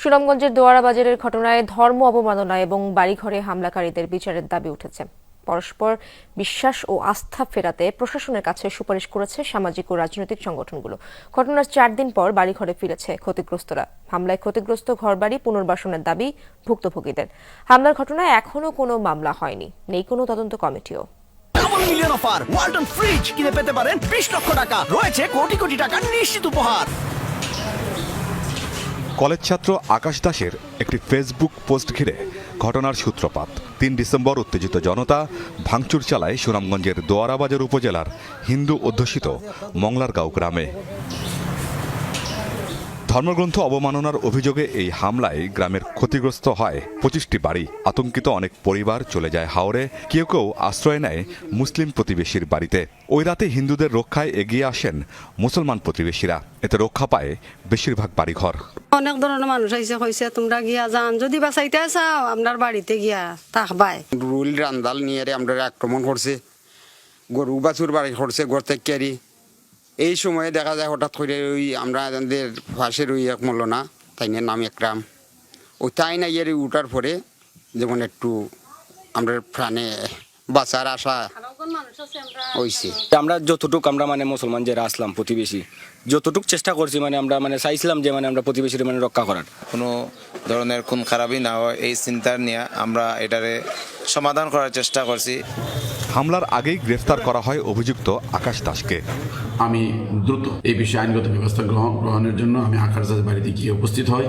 সুনামগঞ্জের দোয়ারা বাজারের ঘটনায় ধর্ম অবমাননা এবং বাড়িঘরে হামলাকারীদের বিচারের দাবি উঠেছে। পরস্পর বিশ্বাস ও আস্থা ফেরাতে প্রশাসনের কাছে সুপারিশ করেছে সামাজিক ও রাজনৈতিক সংগঠনগুলো। ঘটনার চার দিন পর বাড়িঘরে ফিরেছে ক্ষতিগ্রস্তরা। হামলায় ক্ষতিগ্রস্ত ঘরবাড়ি পুনর্বাসনের দাবি ভুক্তভোগীদের। হামলার ঘটনায় এখনও কোনো মামলা হয়নি। নেই কোনো তদন্ত কমিটিও। মিলিয়ন অফার ওয়ালটন ফ্রিজ কিনে পেতে পারেন বিশ লক্ষ টাকা। রয়েছে কোটি কোটি টাকা নিশ্চিত উপহার। কলেজ ছাত্র আকাশ দাসের একটি ফেসবুক পোস্ট ঘিরে ঘটনার সূত্রপাত। তিন ডিসেম্বর উত্তেজিত জনতা ভাঙচুর চালায় সুনামগঞ্জের দোয়ারাবাজার উপজেলার হিন্দু অধ্যুষিত মংলারগাঁও গ্রামে। ধর্মগ্রন্থ অবমাননার অভিযোগে এই হামলায় গ্রামের ক্ষতিগ্রস্ত হয় পঁচিশটি বাড়ি। আতঙ্কিত অনেক পরিবার চলে যায় হাওরে। কেউ কেউ আশ্রয় নেয় মুসলিম প্রতিবেশীর বাড়িতে। ওই রাতে হিন্দুদের রক্ষায় এগিয়ে আসেন মুসলমান প্রতিবেশীরা। এতে রক্ষা পায় বেশিরভাগ বাড়িঘর। অনেক ধরনের মানুষ আইসে কইছে তোমরা গিয়া যান। যদি বাঁচাইতে চাও আপনার বাড়িতে গিয়া থাকবাই রুল রান্দাল নিয়ে রে আমরা আক্রমণ করছে। গরু বাছুর বাড়ি করছে ঘর থেকে এই সময়ে দেখা যায় হঠাৎ করে ওই আমরা আমাদের পাশের ওই এক মল্লনা তাই নিয়ে নাম একরাম ওই তাই না ইয়ে উঠার পরে যেমন একটু আমরা প্রাণে বাঁচার আশা হয়েছে আমরা যতটুক আমরা মানে মুসলমান যারা আসলাম প্রতিবেশী যতটুক চেষ্টা করছি মানে আমরা মানে চাইছিলাম যে মানে আমরা প্রতিবেশীর মানে রক্ষা করার। কোনো ধরনের খুন খারাপই না হয় এই চিন্তা নিয়ে আমরা এটারে সমাধান করার চেষ্টা করছি। হামলার আগেই গ্রেফতার করা হয় অভিযুক্ত আকাশ দাসকে। আমি দ্রুত এই বিষয়ে আইনগত ব্যবস্থা গ্রহণ গ্রহণের জন্য আমি আকাশ দাস বাড়িতে গিয়ে উপস্থিত হই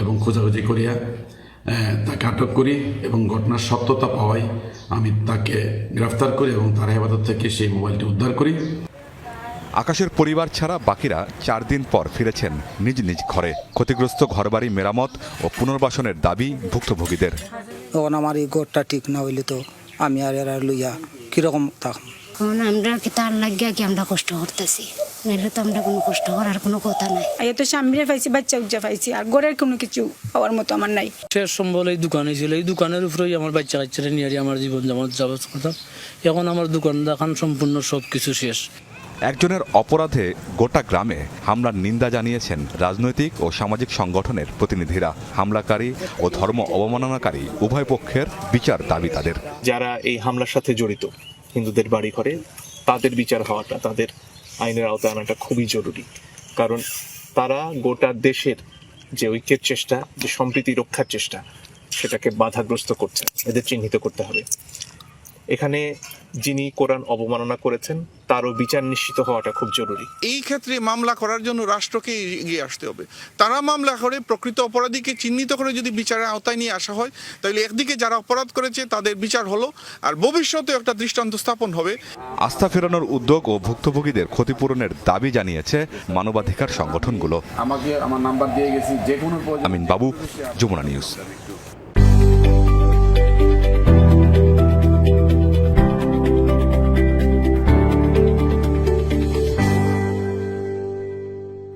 এবং খোঁজাখুঁজি করিয়া তাকে আটক করি এবং ঘটনার সত্যতা পাওয়ায় আমি তাকে গ্রেফতার করি এবং তার হেফাজত থেকে সেই মোবাইলটি উদ্ধার করি। আকাশের পরিবার ছাড়া বাকিরা চার দিন পর ফিরেছেন নিজ নিজ ঘরে। ক্ষতিগ্রস্ত ঘরবাড়ি মেরামত ও পুনর্বাসনের দাবি ভুক্তভোগীদের। তখন আমার এই ঘরটা ঠিক না হইলে তো আমি আর এরা লইয়া কীরকম থাকুন কারণ আমরা কি তার লাগিয়া কি আমরা কষ্ট করতেছি? নাহলে তো আমরা কোনো কষ্ট করার কোনো কথা নাই। আগে তো সামনে পাইছি বাচ্চা উজ্জা পাইছি আর ঘরের কোনো কিছু পাওয়ার মতো আমার নাই। শেষ সম্বল এই দোকানে ছিল এই দোকানের উপরেই আমার বাচ্চা কাচ্চারা নিয়ে আমার জীবন যেমন যাবত করতাম এখন আমার দোকান দেখান সম্পূর্ণ সব কিছু শেষ। একজনের অপরাধে গোটা গ্রামে হামলার নিন্দা জানিয়েছেন রাজনৈতিক ও সামাজিক সংগঠনের প্রতিনিধিরা। হামলাকারী ও ধর্ম অবমাননাকারী উভয় পক্ষের বিচার দাবি তাদের। যারা এই হামলার সাথে জড়িত, হিন্দুদের বাড়ি ঘরে, তাদের বিচার হওয়াটা, তাদের আইনের আওতায় আনাটা খুবই জরুরি। কারণ তারা গোটা দেশের যে ঐক্যের চেষ্টা, যে সম্প্রীতি রক্ষার চেষ্টা, সেটাকে বাধাগ্রস্ত করছে, এদের চিহ্নিত করতে হবে। এখানে যিনি কোরআন অবমাননা করেছেন তারও বিচার নিশ্চিত হওয়াটা খুব জরুরি। এই ক্ষেত্রে মামলা করার জন্য রাষ্ট্রকে এগিয়ে আসতে হবে। তারা মামলা করে প্রকৃত অপরাধীকে চিহ্নিত করে যদি বিচারের আওতায় নিয়ে আসা হয় তাহলে একদিকে যারা অপরাধ করেছে তাদের বিচার হলো আর ভবিষ্যতে একটা দৃষ্টান্ত স্থাপন হবে। আস্থা ফেরানোর উদ্যোগ ও ভুক্তভোগীদের ক্ষতিপূরণের দাবি জানিয়েছে মানবাধিকার সংগঠনগুলো। আমাকে আমার নাম্বার দিয়ে গেছি যে কোনো আমিন বাবু যমুনা নিউজ।